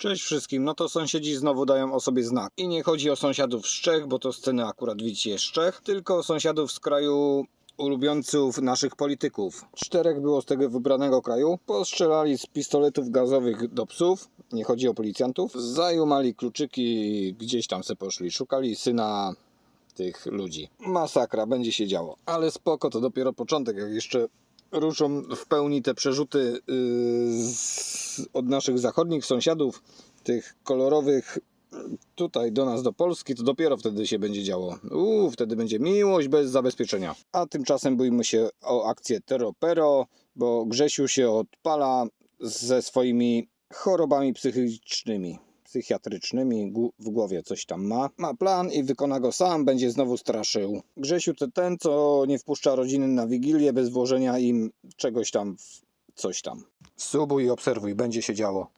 Cześć wszystkim, no to sąsiedzi znowu dają o sobie znak. I nie chodzi o sąsiadów z Czech, bo to sceny akurat widzicie z Czech, tylko o sąsiadów z kraju ulubieńców naszych polityków. Czterech było z tego wybranego kraju. Postrzelali z pistoletów gazowych do psów. Nie chodzi o policjantów. Zajumali kluczyki, gdzieś tam se poszli. Szukali syna tych ludzi. Masakra, będzie się działo. Ale spoko, to dopiero początek, jak jeszcze ruszą w pełni te przerzuty yy, z, od naszych zachodnich sąsiadów, tych kolorowych tutaj do nas, do Polski, to dopiero wtedy się będzie działo. Uuu, wtedy będzie miłość bez zabezpieczenia. A tymczasem bójmy się o akcję Teropero, bo Grzesiu się odpala ze swoimi chorobami psychicznymi. Psychiatrycznymi, Gu- w głowie coś tam ma. Ma plan i wykona go sam, będzie znowu straszył. Grzesiu to ten, co nie wpuszcza rodziny na wigilię bez włożenia im czegoś tam w coś tam. Subuj i obserwuj, będzie się działo.